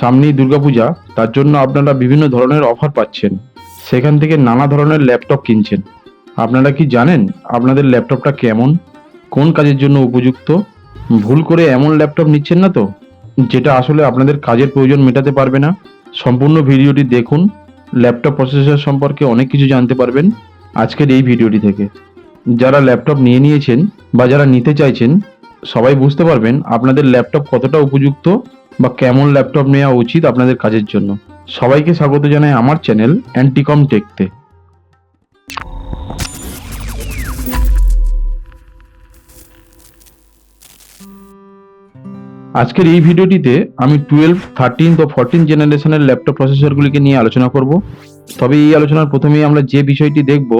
সামনেই দুর্গাপূজা, তার জন্য আপনারা বিভিন্ন ধরনের অফার পাচ্ছেন। সেখান থেকে নানা ধরনের ল্যাপটপ কিনছেন। আপনারা কি জানেন আপনাদের ল্যাপটপটা কেমন? কোন কাজের জন্য উপযুক্ত? ভুল করে এমন ল্যাপটপ নিচ্ছেন না তো? যেটা আসলে আপনাদের কাজের প্রয়োজন মেটাতে পারবে না। সম্পূর্ণ ভিডিওটি দেখুন। ল্যাপটপ প্রসেসর সম্পর্কে অনেক কিছু জানতে পারবেন আজকের এই ভিডিওটি থেকে। যারা ল্যাপটপ নিয়ে নিয়েছেন বা যারা নিতে চাইছেন, সবাই বুঝতে পারবেন আপনাদের ল্যাপটপ কতটা উপযুক্ত বা কেমন ল্যাপটপ নেওয়া উচিত আপনাদের কাজের জন্য। সবাইকে স্বাগত জানাই আমার চ্যানেল অ্যান্টিকম টেকতে আজকের এই ভিডিওটিতে আমি টুয়েলভ থার্টিন ও ফোরটিন জেনারেশনের ল্যাপটপ প্রসেসরগুলিকে নিয়ে আলোচনা করব। তবে এই আলোচনার প্রথমেই আমরা যে বিষয়টি দেখব,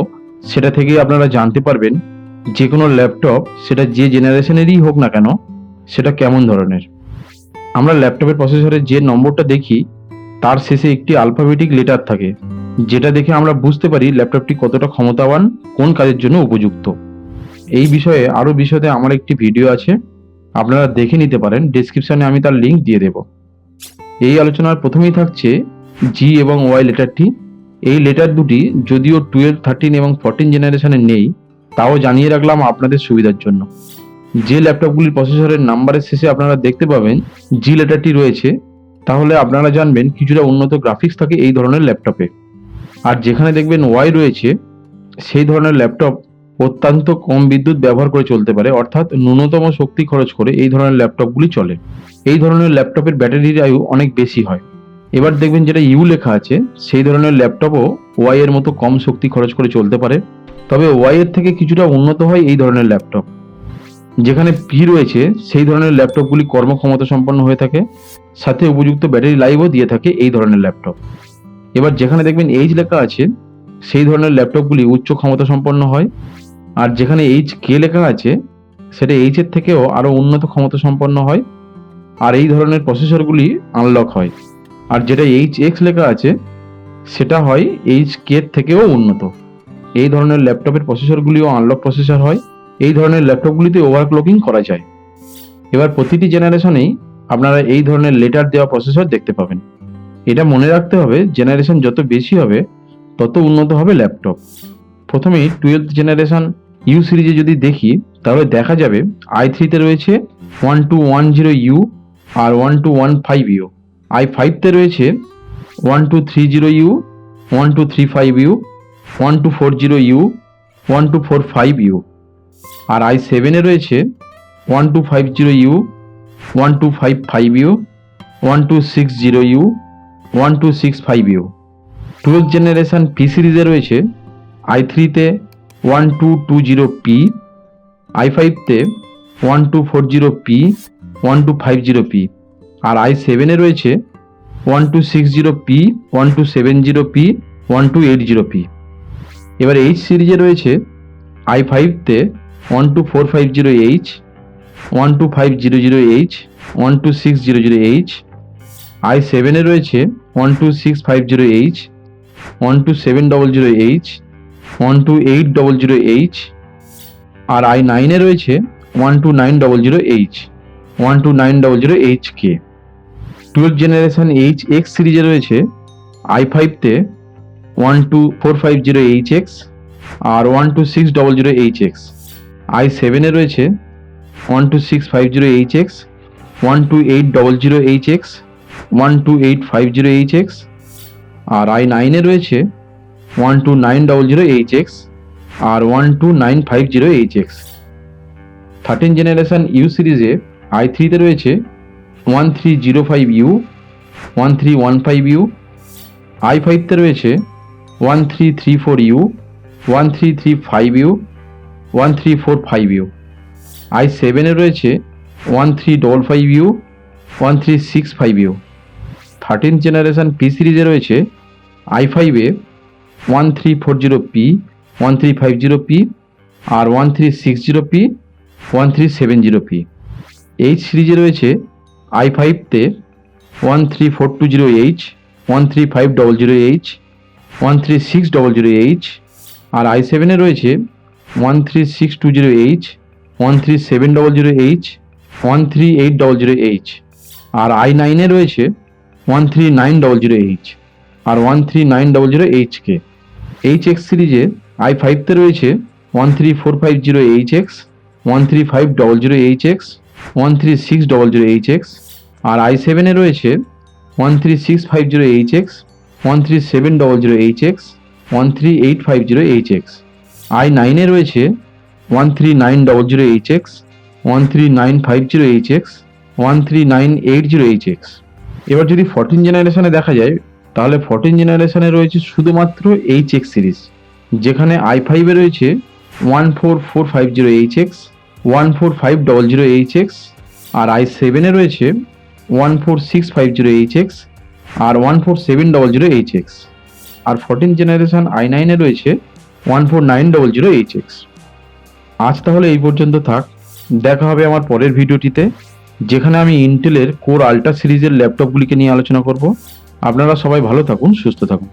সেটা থেকেই আপনারা জানতে পারবেন যে কোনো ল্যাপটপ সেটা যে জেনারেশনেরই হোক না কেন, সেটা কেমন ধরনের। আমরা ল্যাপটপের প্রসেসরের যে নম্বরটা দেখি, তার শেষে একটি আলফাবেটিক লেটার থাকে। যেটা দেখে আমরা বুঝতে পারি ল্যাপটপটি কতটা ক্ষমতাবান, কোন কাজের জন্য উপযুক্ত। এই বিষয়ে আরও বিশদে আমার একটি ভিডিও আছে। আপনারা দেখে নিতে পারেন। ডিসক্রিপশনে আমি তার লিঙ্ক দিয়ে দেব। এই আলোচনার প্রথমেই থাকছে জি এবং ওয়াই লেটারটি এই লেটার দুটি যদিও টুয়েলভ থার্টিন এবং ফোরটিন জেনারেশনে নেই, তাও জানিয়ে রাখলাম আপনাদের সুবিধার জন্য। যে ল্যাপটপগুলির প্রসেসরের নাম্বারের শেষে আপনারা দেখতে পাবেন জি লেটারটি রয়েছে, তাহলে আপনারা জানবেন কিছুটা উন্নত গ্রাফিক্স থাকে এই ধরনের ল্যাপটপে। আর যেখানে দেখবেন ওয়াই রয়েছে, সেই ধরনের ল্যাপটপ অত্যন্ত কম বিদ্যুৎ ব্যবহার করে চলতে পারে, অর্থাৎ ন্যূনতম শক্তি খরচ করে এই ধরনের ল্যাপটপগুলি চলে। এই ধরনের ল্যাপটপের ব্যাটারির আয়ু অনেক বেশি হয়। এবার দেখবেন যেটা ইউ লেখা আছে, সেই ধরনের ল্যাপটপও ওয়াই এর মতো কম শক্তি খরচ করে চলতে পারে। তবে ওয়াই এর থেকে কিছুটা উন্নত হয় এই ধরনের ল্যাপটপ। যেখানে পি রয়েছে, সেই ধরনের ল্যাপটপগুলি কর্মক্ষমতা সম্পন্ন হয়ে থাকে। সাথে উপযুক্ত ব্যাটারি লাইফও দিয়ে থাকে এই ধরনের ল্যাপটপ। এবার যেখানে দেখবেন এইচ লেখা আছে, সেই ধরনের ল্যাপটপগুলি উচ্চ ক্ষমতা সম্পন্ন হয়। আর যেখানে এইচ কে লেখা আছে, সেটা এইচ এর থেকেও আরও উন্নত ক্ষমতা সম্পন্ন হয়। আর এই ধরনের প্রসেসরগুলি আনলক হয়। আর যেটা এইচ এক্স লেখা আছে, সেটা হয় এইচ কে থেকেও উন্নত। এই ধরনের ল্যাপটপের প্রসেসরগুলিও আনলক প্রসেসর হয়। এই ধরনের ল্যাপটপগুলিতে ওভারক্লকিং করা যায়। এবার প্রতিটি জেনারেশনেই আপনারা এই ধরনের লেটার দেওয়া প্রসেসর দেখতে পাবেন। এটা মনে রাখতে হবে জেনারেশন যত বেশি হবে, তত উন্নত হবে ল্যাপটপ। প্রথমেই টুয়েলভ জেনারেশন ইউ সিরিজে যদি দেখি, তাহলে দেখা যাবে আই থ্রিতে রয়েছে one two one zero U R one two one five U I ফাইভতে রয়েছে one two three zero U one two three five U one two four zero U one two four five U R I সেভেনে রয়েছে one two five zero U one two five five U one two six zero U one two six five U twelve generation P সিরিজে রয়েছে I থ্রিতে one two two zero P I ফাইভতে one two four zero P one two five zero P R I সেভেনে রয়েছে one two six zero P one two seven zero P one two eight zero P এবার H সিরিজে রয়েছে I ফাইভতে one two four five zero H one two five zero zero H one two six zero zero H I সেভেনে রয়েছে one two six five zero H one two seven double zero H one two eight double zero H R I নাইনে রয়েছে one two nine double zero H one two nine double zero H K twelve generation H X সিরিজে রয়েছে I ফাইভতে one two four five zero H X R one two six double zero H X I সেভেনে রয়েছে one two six five zero H X one two eight double zero H X one two eight five zero H X R I নাইনে রয়েছে one two nine double zero H X আর one two nine five zero H X thirteen generation U সিরিজে I থ্রিতে রয়েছে one three zero five U one three one five U I ফাইভতে রয়েছে one three three four U one three three five U one three four five U I সেভেনে রয়েছে one three double five U one three six five U thirteen generation P সিরিজে রয়েছে I ফাইভে one three four zero P one three five zero P আর one three six zero P one three seven zero P H সিরিজে রয়েছে I ফাইভতে one three four two zero H one three five double zero H one three six double zero H R I সেভেনে রয়েছে one three six two zero H one three seven double zero H one three eight double zero H R I নাইনে রয়েছে one three nine double zero H আর one three nine double zero H K H X সিরিজে I ফাইভতে রয়েছে one three four five zero H X one three five double zero H X one three six double zero H X R I সেভেনে রয়েছে one three six five zero H X one three seven double zero H X one three eight five zero H X I নাইনে রয়েছে one three nine double zero H X one three nine five zero H X one three nine eight zero H X এবার যদি fourteen জেনারেশনে দেখা যায়, তাহলে fourteen জেনারেশনে রয়েছে শুধুমাত্র এইচ এক্স সিরিজ যেখানে আই ফাইভে রয়েছে one four four five zero H X one four five double zero H X R I সেভেনে রয়েছে one four six five zero H X R one four seven double zero H X R fourteen generation I নাইনে রয়েছে one four nine double zero H X আজ তাহলে এই পর্যন্ত থাক। দেখা হবে আমার পরের ভিডিওটিতে, যেখানে আমি ইন্টেলের কোর আল্ট্রা সিরিজের ল্যাপটপগুলিকে নিয়ে আলোচনা করব। আপনারা সবাই ভালো থাকুন, সুস্থ থাকুন।